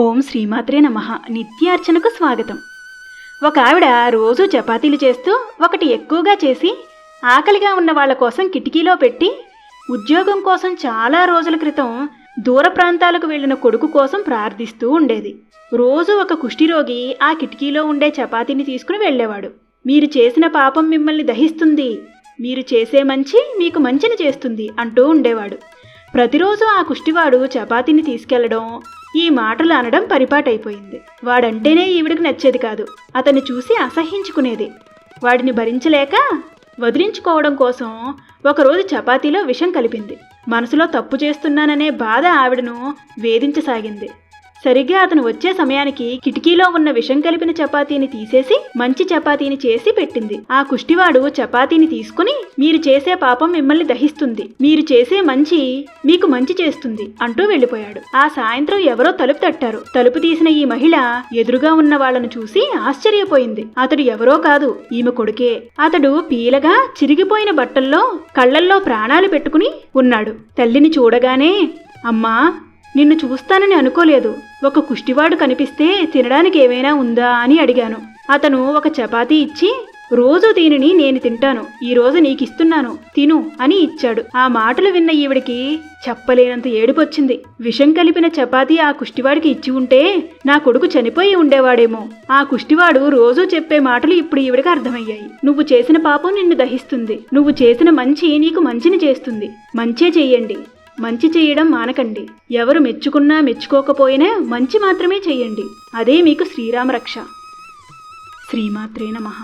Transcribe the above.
ఓం శ్రీమాత్రే నమ. నిత్యార్చనకు స్వాగతం. ఒక ఆవిడ రోజు చపాతీలు చేస్తూ ఒకటి ఎక్కువగా చేసి ఆకలిగా ఉన్న వాళ్ళ కోసం కిటికీలో పెట్టి ఉద్యోగం కోసం చాలా రోజుల క్రితం దూర ప్రాంతాలకు వెళ్ళిన కొడుకు కోసం ప్రార్థిస్తూ ఉండేది. రోజు ఒక కుష్ఠిరోగి ఆ కిటికీలో ఉండే చపాతీని తీసుకుని వెళ్ళేవాడు. మీరు చేసిన పాపం మిమ్మల్ని దహిస్తుంది. మీరు చేసే మంచి మీకు మంచిని చేస్తుంది అంటూ ఉండేవాడు. ప్రతిరోజు ఆ కుష్టివాడు చపాతీని తీసుకెళ్ళడం ఈ మాటలు అనడం పరిపాటైపోయింది. వాడంటేనే ఈవిడికి నచ్చేది కాదు. అతన్ని చూసి అసహ్యించుకునేది. వాడిని భరించలేక వదిలించుకోవడం కోసం ఒకరోజు చపాతీలో విషం కలిపింది. మనసులో తప్పు చేస్తున్నాననే బాధ ఆవిడను వేధించసాగింది. సరిగ్గా అతను వచ్చే సమయానికి కిటికీలో ఉన్న విషం కలిపిన చపాతీని తీసేసి మంచి చపాతీని చేసి పెట్టింది. ఆ కుష్టివాడు చపాతీని తీసుకుని మీరు చేసే పాపం మిమ్మల్ని దహిస్తుంది. మీరు చేసే మంచి మీకు మంచి చేస్తుంది అంటూ వెళ్ళిపోయాడు. ఆ సాయంత్రం ఎవరో తలుపు తట్టారు. తలుపు తీసిన ఈ మహిళ ఎదురుగా ఉన్న వాళ్ళను చూసి ఆశ్చర్యపోయింది. అతడు ఎవరో కాదు ఈమె కొడుకే. అతడు పీలగా చిరిగిపోయిన బట్టల్లో కళ్ళల్లో ప్రాణాలు పెట్టుకుని ఉన్నాడు. తల్లిని చూడగానే అమ్మా నిన్ను చూస్తానని అనుకోలేదు. ఒక కుష్టివాడు కనిపిస్తే తినడానికి ఏమైనా ఉందా అని అడిగాను. అతను ఒక చపాతీ ఇచ్చి రోజు దీనిని నేను తింటాను. ఈ రోజు నీకిస్తున్నాను. తిను అని ఇచ్చాడు. ఆ మాటలు విన్న ఈవిడికి చెప్పలేనంత ఏడుపొచ్చింది. విషం కలిపిన చపాతీ ఆ కుష్టివాడికి ఇచ్చి ఉంటే నా కొడుకు చనిపోయి ఉండేవాడేమో. ఆ కుష్టివాడు రోజూ చెప్పే మాటలు ఇప్పుడు ఈవిడికి అర్థమయ్యాయి. నువ్వు చేసిన పాపం నిన్ను దహిస్తుంది. నువ్వు చేసిన మంచి నీకు మంచిని చేస్తుంది. మంచే చెయ్యండి మంచి చేయడం మానకండి. ఎవరు మెచ్చుకున్నా మెచ్చుకోకపోయినా మంచి మాత్రమే చేయండి. అదే మీకు శ్రీరామ రక్ష శ్రీమాత్రే నమః.